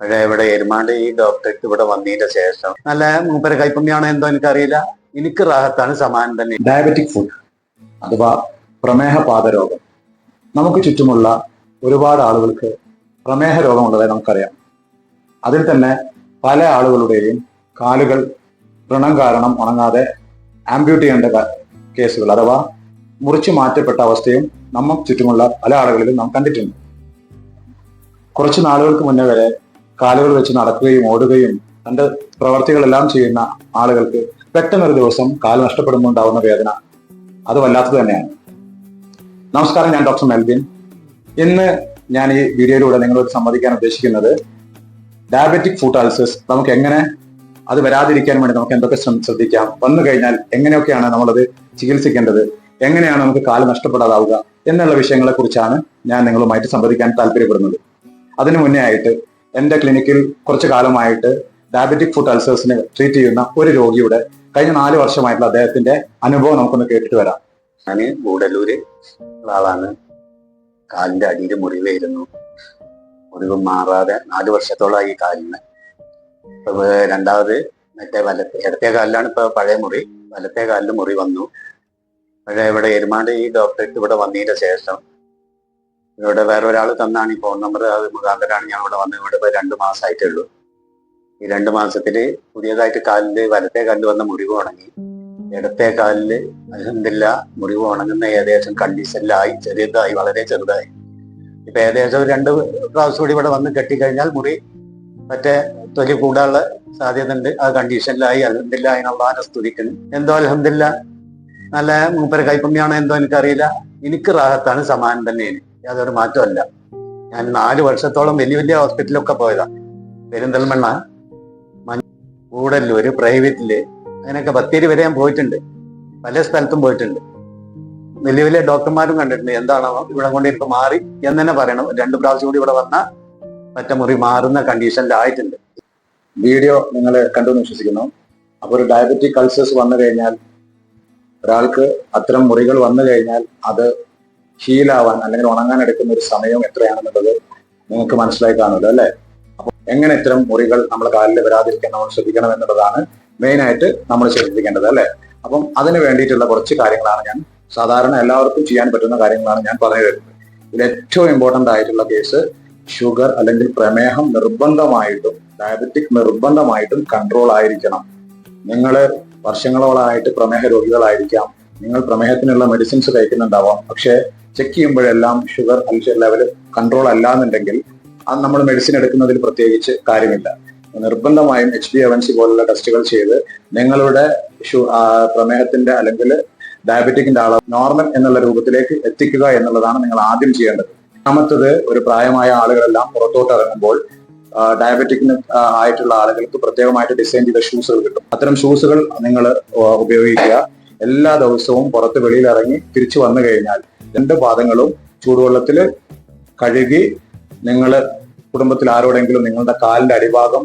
പക്ഷേ ഇവിടെ എരുമാണ്ട് ഈ ഡോക്ടർക്ക് ഇവിടെ വന്നതിന്റെ ശേഷം നല്ല മൂപ്പര കൈപ്പുണ്യാണോ എന്തോ എനിക്കറിയില്ല. എനിക്ക് റാഹത്താണ് സമാനം തന്നെ. ഡയബറ്റിക് ഫുഡ് അഥവാ പ്രമേഹ പാതരോഗം നമുക്ക് ചുറ്റുമുള്ള ഒരുപാട് ആളുകൾക്ക് പ്രമേഹ രോഗമുള്ളതായി നമുക്കറിയാം. അതിൽ തന്നെ പല ആളുകളുടെയും കാലുകൾ വ്രണം കാരണം ഉണങ്ങാതെ ആംബ്യൂട്ടി ചെയ്യേണ്ട കേസുകൾ അഥവാ മുറിച്ചു മാറ്റപ്പെട്ട അവസ്ഥയും നമ്മൾ ചുറ്റുമുള്ള പല ആളുകളിലും നാം കണ്ടിട്ടുണ്ട്. കുറച്ച് നാളുകൾക്ക് മുന്നേ വരെ കാലുകൾ വെച്ച് നടക്കുകയും ഓടുകയും തന്റെ പ്രവർത്തികളെല്ലാം ചെയ്യുന്ന ആളുകൾക്ക് പെട്ടെന്നൊരു ദിവസം കാൽ നഷ്ടപ്പെടുമ്പോൾ ഉണ്ടാവുന്ന വേദന അത് വല്ലാത്തത് തന്നെയാണ്. നമസ്കാരം ഞാൻ ഡോക്ടർ മെൽബിൻ. ഇന്ന് ഞാൻ ഈ വീഡിയോയിലൂടെ നിങ്ങളോട് സംവദിക്കാൻ ഉദ്ദേശിക്കുന്നത് ഡയബറ്റിക് ഫുഡ് അൾസേഴ്സ് നമുക്ക് എങ്ങനെ അത് വരാതിരിക്കാൻ വേണ്ടി നമുക്ക് എന്തൊക്കെ ശ്രദ്ധിക്കാം? വന്നു കഴിഞ്ഞാൽ എങ്ങനെയൊക്കെയാണ് നമ്മളത് ചികിത്സിക്കേണ്ടത്? എങ്ങനെയാണ് നമുക്ക് കാൽ നഷ്ടപ്പെടാതാവുക? എന്നുള്ള വിഷയങ്ങളെ കുറിച്ചാണ് ഞാൻ നിങ്ങളുമായിട്ട് സംവദിക്കാൻ താല്പര്യപ്പെടുന്നത്. അതിനു മുന്നേ ആയിട്ട് എന്റെ ക്ലിനിക്കിൽ കുറച്ചു കാലമായിട്ട് ഡയബറ്റിക് ഫുഡ് അൾസേഴ്സിനെ ട്രീറ്റ് ചെയ്യുന്ന ഒരു രോഗിയുടെ കഴിഞ്ഞ നാല് വർഷമായിട്ടുള്ള അദ്ദേഹത്തിന്റെ അനുഭവം നമുക്കൊന്ന് കേട്ടിട്ട് വരാം. ഞാൻ ഗൂഡല്ലൂര് ആളാണ്. കാലിന്റെ അടിയിൽ മുറിവായിരുന്നു മുറിവ് മാറാതെ നാല് വർഷത്തോളമായി കാലിന്. രണ്ടാമത് മറ്റേ വലത്തെ ഇടത്തെ കാലിലാണ് ഇപ്പൊ പഴയ മുറി. വലത്തെ കാലിൽ മുറി വന്നു. പക്ഷേ ഇവിടെ എരുമാണ്ട് ഈ ഡോക്ടർ ഇവിടെ വന്നതിന്റെ ശേഷം ഇവിടെ വേറെ ഒരാൾ തന്നാണ് ഈ ഫോൺ നമ്പർ അത് മുഖാന്തരമാണ് ഞാൻ ഇവിടെ വന്നത്. ഇവിടെ ഇപ്പൊ രണ്ട് മാസമായിട്ടേ ഉള്ളൂ ഈ രണ്ട് മാസത്തിൽ പുതിയതായിട്ട് കാലിൽ വലത്തെ കാലിൽ വന്ന മുറിവ് ഉണങ്ങി. ഇടത്തെ കാലിൽ അലഹമില്ല മുറിവ് ഉണങ്ങുന്ന ഏകദേശം കണ്ടീഷനിലായി ചെറിയതായി വളരെ ചെറുതായി. ഇപ്പൊ ഏകദേശം രണ്ട് പ്രാവശ്യം കൂടി ഇവിടെ വന്ന് കെട്ടിക്കഴിഞ്ഞാൽ മുറി മറ്റേ തൊലി കൂടാനുള്ള സാധ്യത ഉണ്ട് ആ കണ്ടീഷനിലായി അലഹമില്ല അതിനുള്ള സ്തുതിക്കുന്നു. എന്തോ അലഹമില്ല നല്ല മൂപ്പര കൈപ്പുണ്യാണോ എന്തോ എനിക്കറിയില്ല. എനിക്ക് റാഹത്താണ് സമാനം തന്നെയാണ്. യാതൊരു മാറ്റമല്ല. ഞാൻ നാല് വർഷത്തോളം വലിയ വലിയ ഹോസ്പിറ്റലൊക്കെ പോയതാ. പെരിന്തൽമണ്ണ കൂടല്ലൂര് പ്രൈവറ്റിൽ അങ്ങനെയൊക്കെ ബത്തേരി വരെ ഞാൻ പോയിട്ടുണ്ട്. പല സ്ഥലത്തും പോയിട്ടുണ്ട്. വലിയ വലിയ ഡോക്ടർമാരും കണ്ടിട്ടുണ്ട്. എന്താണോ ഇവിടെ കൊണ്ട് ഇപ്പൊ മാറി എന്ന് തന്നെ പറയണം. രണ്ട് പ്രാവശ്യം കൂടി ഇവിടെ വന്ന പറ്റമുറി മുറി മാറുന്ന കണ്ടീഷനിലായിട്ടുണ്ട് വീഡിയോ നിങ്ങൾ കണ്ടു വിശ്വസിക്കുന്നു. അപ്പൊ ഒരു ഡയബറ്റിക് കൾസേഴ്സ് വന്നു കഴിഞ്ഞാൽ ഒരാൾക്ക് അത്തരം മുറികൾ വന്നു കഴിഞ്ഞാൽ അത് ഹീലാവാൻ അല്ലെങ്കിൽ ഉണങ്ങാൻ എടുക്കുന്ന ഒരു സമയം എത്രയാണെന്നുള്ളത് നിങ്ങൾക്ക് മനസ്സിലായി കാണുമല്ലോ അല്ലെ? അപ്പൊ എങ്ങനെ ഇത്തരം മുറികൾ നമ്മുടെ കാലിൽ വരാതിരിക്കാൻ നമ്മൾ ശ്രദ്ധിക്കണം എന്നുള്ളതാണ് മെയിൻ ആയിട്ട് നമ്മൾ ശ്രദ്ധിക്കേണ്ടത് അല്ലെ? അപ്പം അതിന് വേണ്ടിയിട്ടുള്ള കുറച്ച് കാര്യങ്ങളാണ് ഞാൻ സാധാരണ എല്ലാവർക്കും ചെയ്യാൻ പറ്റുന്ന കാര്യങ്ങളാണ് ഞാൻ പറഞ്ഞു തരുന്നത്. ഇതിൽ ഏറ്റവും ഇമ്പോർട്ടന്റ് ആയിട്ടുള്ള കേസ് ഷുഗർ അല്ലെങ്കിൽ പ്രമേഹം നിർബന്ധമായിട്ടും ഡയബറ്റിക് നിർബന്ധമായിട്ടും കൺട്രോൾ ആയിരിക്കണം. നിങ്ങൾ വർഷങ്ങളോളായിട്ട് പ്രമേഹ രോഗികളായിരിക്കാം നിങ്ങൾ പ്രമേഹത്തിനുള്ള മെഡിസിൻസ് കഴിക്കുന്നുണ്ടാവാം. പക്ഷേ ചെക്ക് ചെയ്യുമ്പോഴെല്ലാം ഷുഗർ അൽഷർ ലെവൽ കൺട്രോൾ അല്ല എന്നുണ്ടെങ്കിൽ അത് നമ്മൾ മെഡിസിൻ എടുക്കുന്നതിൽ പ്രത്യേകിച്ച് കാര്യമില്ല. നിർബന്ധമായും എച്ച് ബി എവൻസി പോലുള്ള ടെസ്റ്റുകൾ ചെയ്ത് നിങ്ങളുടെ പ്രമേഹത്തിന്റെ അല്ലെങ്കിൽ ഡയബറ്റിക്കിന്റെ അളവ് നോർമൽ എന്നുള്ള രൂപത്തിലേക്ക് എത്തിക്കുക എന്നുള്ളതാണ് നിങ്ങൾ ആദ്യം ചെയ്യേണ്ടത്. രണ്ടാമത്തത് ഒരു പ്രായമായ ആളുകളെല്ലാം പുറത്തോട്ട് ഇറങ്ങുമ്പോൾ ഡയബറ്റിക്കിന് ആയിട്ടുള്ള ആളുകൾക്ക് പ്രത്യേകമായിട്ട് ഡിസൈൻ ചെയ്ത ഷൂസുകൾ കിട്ടും. അത്തരം ഷൂസുകൾ നിങ്ങൾ ഉപയോഗിക്കുക. എല്ലാ ദിവസവും പുറത്ത് വെളിയിൽ ഇറങ്ങി തിരിച്ചു വന്നു കഴിഞ്ഞാൽ രണ്ട് പാദങ്ങളും ചൂടുവെള്ളത്തിൽ കഴുകി നിങ്ങൾ കുടുംബത്തിൽ ആരോടെങ്കിലും നിങ്ങളുടെ കാലിന്റെ അടിഭാഗം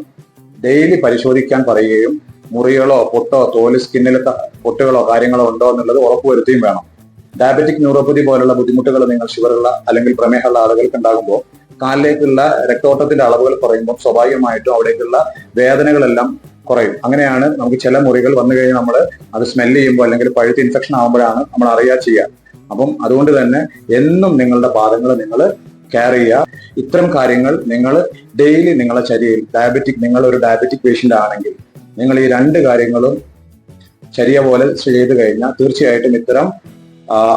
ഡെയിലി പരിശോധിക്കാൻ പറയുകയും മുറികളോ പൊട്ടോ തോൽ സ്കിന്നിൽ പൊട്ടുകളോ കാര്യങ്ങളോ ഉണ്ടോ എന്നുള്ളത് ഉറപ്പുവരുത്തുകയും വേണം. ഡയബറ്റിക് ന്യൂറോപ്പതി പോലുള്ള ബുദ്ധിമുട്ടുകൾ നിങ്ങൾ ഷുഗറുള്ള അല്ലെങ്കിൽ പ്രമേഹമുള്ള ആളുകൾക്ക് ഉണ്ടാകുമ്പോൾ കാലിലേക്കുള്ള രക്തോട്ടത്തിന്റെ അളവുകൾ കുറയുമ്പോൾ സ്വാഭാവികമായിട്ടും അവിടേക്കുള്ള വേദനകളെല്ലാം കുറയും. അങ്ങനെയാണ് നമുക്ക് ചില മുറികൾ വന്നു കഴിഞ്ഞാൽ നമ്മൾ അത് സ്മെല്ല് ചെയ്യുമ്പോൾ അല്ലെങ്കിൽ പഴുത്ത് ഇൻഫെക്ഷൻ ആകുമ്പോഴാണ് നമ്മൾ അറിയാ ചെയ്യുക അപ്പം അതുകൊണ്ട് തന്നെ എന്നും നിങ്ങളുടെ പാദങ്ങൾ നിങ്ങൾ കെയർ ചെയ്യുക ഇത്തരം കാര്യങ്ങൾ നിങ്ങൾ ഡെയിലി നിങ്ങളുടെ ചര്യയിൽ ഡയബറ്റിക് നിങ്ങൾ ഒരു ഡയബറ്റിക് പേഷ്യന്റ് ആണെങ്കിൽ നിങ്ങൾ ഈ രണ്ട് കാര്യങ്ങളും ചര്യ പോലെ ചെയ്തു കഴിഞ്ഞാൽ തീർച്ചയായിട്ടും ഇത്തരം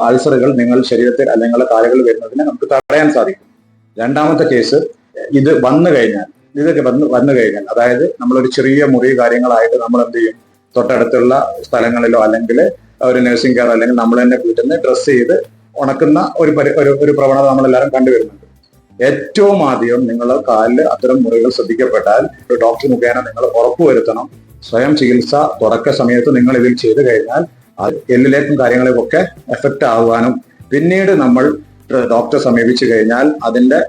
അൾസറുകൾ നിങ്ങൾ ശരീരത്തിൽ അല്ലെങ്കിൽ കാലുകൾ വരുന്നതിനെ നമുക്ക് തടയാൻ സാധിക്കും. രണ്ടാമത്തെ കേസ് ഇത് വന്നു കഴിഞ്ഞാൽ ഇതൊക്കെ വന്ന് വന്നു കഴിഞ്ഞാൽ അതായത് നമ്മളൊരു ചെറിയ മുറി കാര്യങ്ങളായിട്ട് നമ്മൾ എന്ത് ചെയ്യും തൊട്ടടുത്തുള്ള സ്ഥലങ്ങളിലോ അല്ലെങ്കിൽ ഒരു നഴ്സിംഗ് കെയർ അല്ലെങ്കിൽ നമ്മൾ തന്നെ വീട്ടിൽ നിന്ന് ഡ്രസ്സ് ചെയ്ത് ഉണക്കുന്ന ഒരു ഒരു ഒരു പ്രവണത നമ്മളെല്ലാവരും കണ്ടുവരുന്നുണ്ട്. ഏറ്റവും ആദ്യം നിങ്ങൾ കാലിൽ അത്തരം മുറികൾ ശ്രദ്ധിക്കപ്പെട്ടാൽ ഒരു ഡോക്ടർ മുഖേന നിങ്ങൾ ഉറപ്പുവരുത്തണം സ്വയം ചികിത്സ തുടക്ക സമയത്ത് നിങ്ങൾ ഇതിൽ ചെയ്തു കഴിഞ്ഞാൽ എല്ലിലേക്കും കാര്യങ്ങളിലേക്കൊക്കെ എഫക്റ്റ് ആവാനും. പിന്നീട് നമ്മൾ ഡോക്ടറെ സമീപിച്ചു കഴിഞ്ഞാൽ അതിന്റെ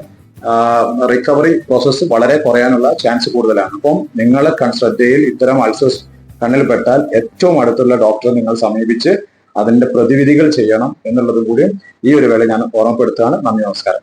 റിക്കവറി പ്രോസസ്സ് വളരെ കുറയാനുള്ള ചാൻസ് കൂടുതലാണ്. അപ്പം നിങ്ങളെ ശ്രദ്ധയിൽ ഇത്തരം അൾസസ് കണ്ണിൽപ്പെട്ടാൽ ഏറ്റവും അടുത്തുള്ള ഡോക്ടറെ നിങ്ങൾ സമീപിച്ച് അതിന്റെ പ്രതിവിധികൾ ചെയ്യണം എന്നുള്ളതും കൂടി ഈ ഒരു വേള ഞാൻ ഓർമ്മപ്പെടുത്തുകയാണ്. നന്ദി നമസ്കാരം.